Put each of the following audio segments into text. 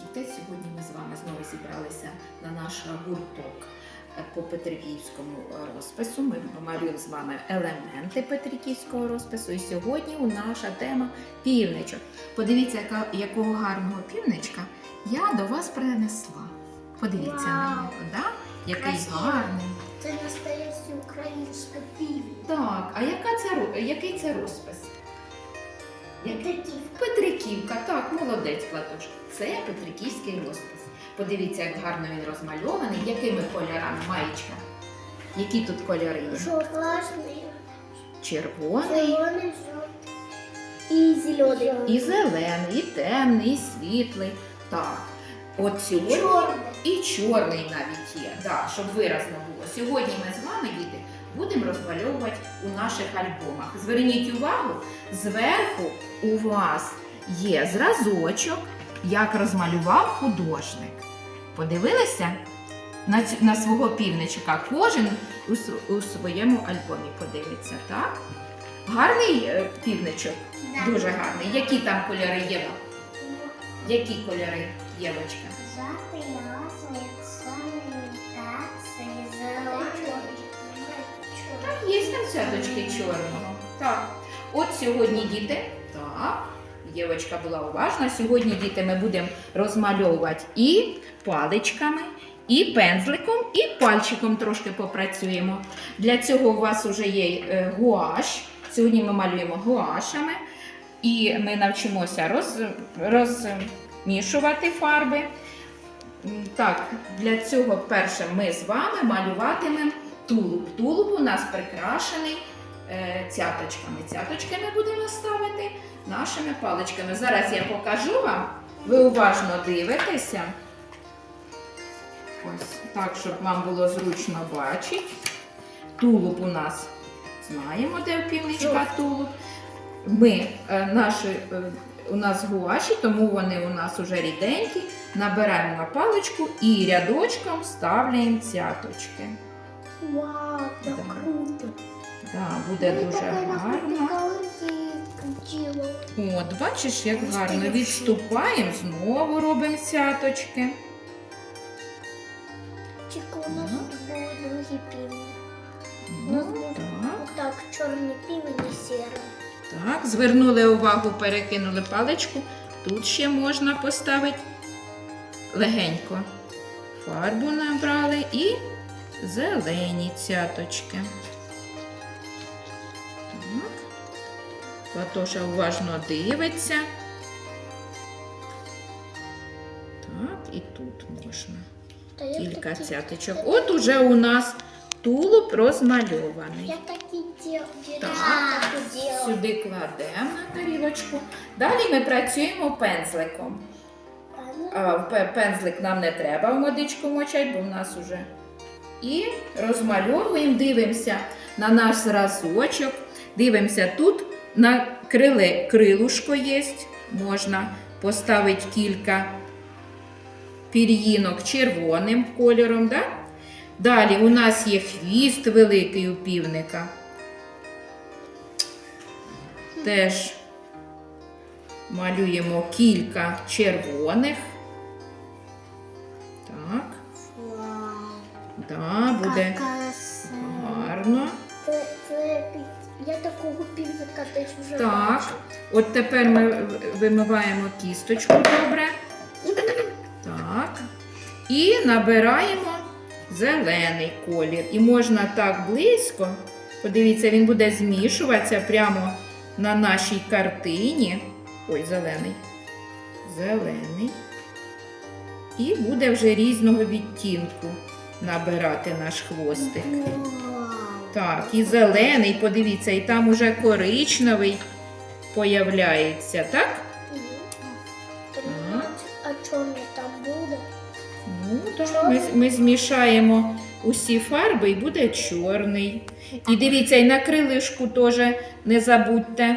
Діти, сьогодні ми з вами знову зібралися на наш гурток по Петриківському розпису. Ми малюємо з вами елементи Петриківського розпису. І сьогодні у наша тема півничок. Подивіться, яка, якого гарного півничка я до вас принесла. Подивіться на нього, да? який Красиво. гарний. Це настоящий українська півня. Так, а яка це, який це розпис? Петриківка. Петриківка, так, молодець Платош. Це Петриківський розпис. Подивіться, як гарно він розмальований, якими кольорами маєчка. Які тут кольори є? Жовтий, Червоний, зелений, жовтий і зелений. і зелений, і темний, і світлий. Так. От сьогодні чорний. і чорний навіть є, да, щоб виразно було. Сьогодні ми з вами, діти, будемо розмальовувати у наших альбомах. Зверніть увагу, зверху у вас є зразочок, як розмалював художник. Подивилися на, цю- на свого півничка? Кожен у, у своєму альбомі подивиться, так? Гарний е, півничок, дуже гарний. Які там кольори є? Які кольори, Євочка? Жовтий, розовий, чорний, імітації, зелений. Так, є там цяточки чорного. Так. От сьогодні діти. Так. Євочка була уважна. Сьогодні діти ми будемо розмальовувати і паличками, і пензликом, і пальчиком трошки попрацюємо. Для цього у вас вже є е, гуаш. Сьогодні ми малюємо гуашами. І ми навчимося роз, розмішувати фарби. Так, для цього перше ми з вами малюватимемо тулуб. Тулуб у нас прикрашений е, цяточками. Цяточки ми будемо ставити нашими паличками. Зараз я покажу вам. Ви уважно дивитеся. Ось так, щоб вам було зручно бачити. Тулуб у нас знаємо, де півничка тулуб. Ми е, наші, е, у нас гуаші, тому вони у нас уже ріденькі. Набираємо на паличку і рядочком ставляємо цяточки. Вау, так Да. круто. Да, буде дуже гарно. От, бачиш, як гарно. Відступаємо, знову робимо цяточки. Чеку у нас були другі півні. Ну, так, Отак, чорний півень і сірий. так. Звернули увагу, перекинули паличку. Тут ще можна поставити легенько. Фарбу набрали і зелені цяточки. Так. Платоша уважно дивиться. Так, і тут можна. Кілька цяточок. От уже у нас тулуб розмальований. Я такі Так. Сюди кладемо на тарілочку. Далі ми працюємо пензликом. А, пензлик нам не треба в водичку мочати, бо в нас уже. І розмальовуємо, дивимося на наш зразочок. Дивимося тут на криле крилушко є. Можна поставити кілька пір'їнок червоним кольором. Да? Далі у нас є хвіст великий у півника. Теж малюємо кілька червоних. Так. Да, буде гарно. Я такого півника теж вже Так, от тепер ми вимиваємо кісточку добре. Так. І набираємо зелений колір. І можна так близько. Подивіться, він буде змішуватися прямо на нашій картині. Ой, зелений. Зелений. І буде вже різного відтінку набирати наш хвостик. Так, і зелений, подивіться, і там уже коричневий появляється, так? А чорний там буде? Ну, так, ми, ми змішаємо усі фарби і буде чорний. І дивіться, і на крилишку теж не забудьте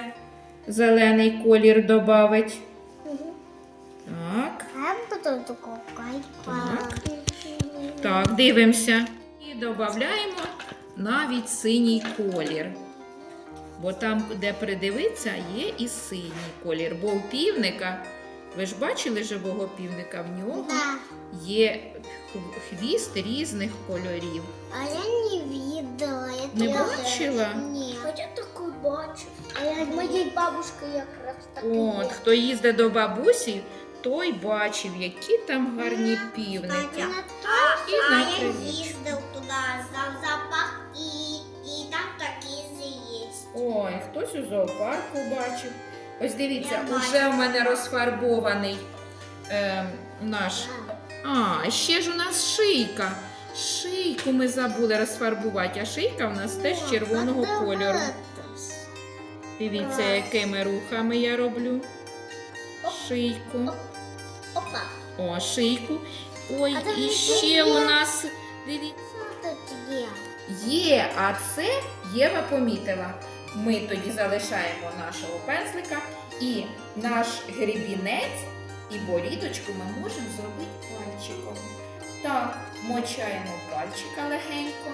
зелений колір додати. Так, дивимося. І додаємо навіть синій колір. Бо там, де придивитися, є і синій колір. Бо у півника Ви ж бачили живого півника? В нього є хвіст різних кольорів. А я не. Я Не бачила? Ні. Хоча таку бачу. А я моєї бабушки якраз так От, хто їздить до бабусі, той бачив, які там гарні півники. А, І на я їздив туди за запах і, і там такі є. Ой, хтось у зоопарку бачив. Ось дивіться, Я уже в мене розфарбований ем, наш. А, ще ж у нас шийка. Шийку ми забули розфарбувати, а шийка в нас теж червоного кольору. Дивіться, якими рухами я роблю. Шийку. Опа. О, шийку. Ой, А і ще у нас. Дивіться. Тут є? Є, а це Єва помітила. Ми тоді залишаємо нашого пензлика і наш грібінець і борідочку ми можемо зробити пальчиком. Так, мочаємо пальчика легенько.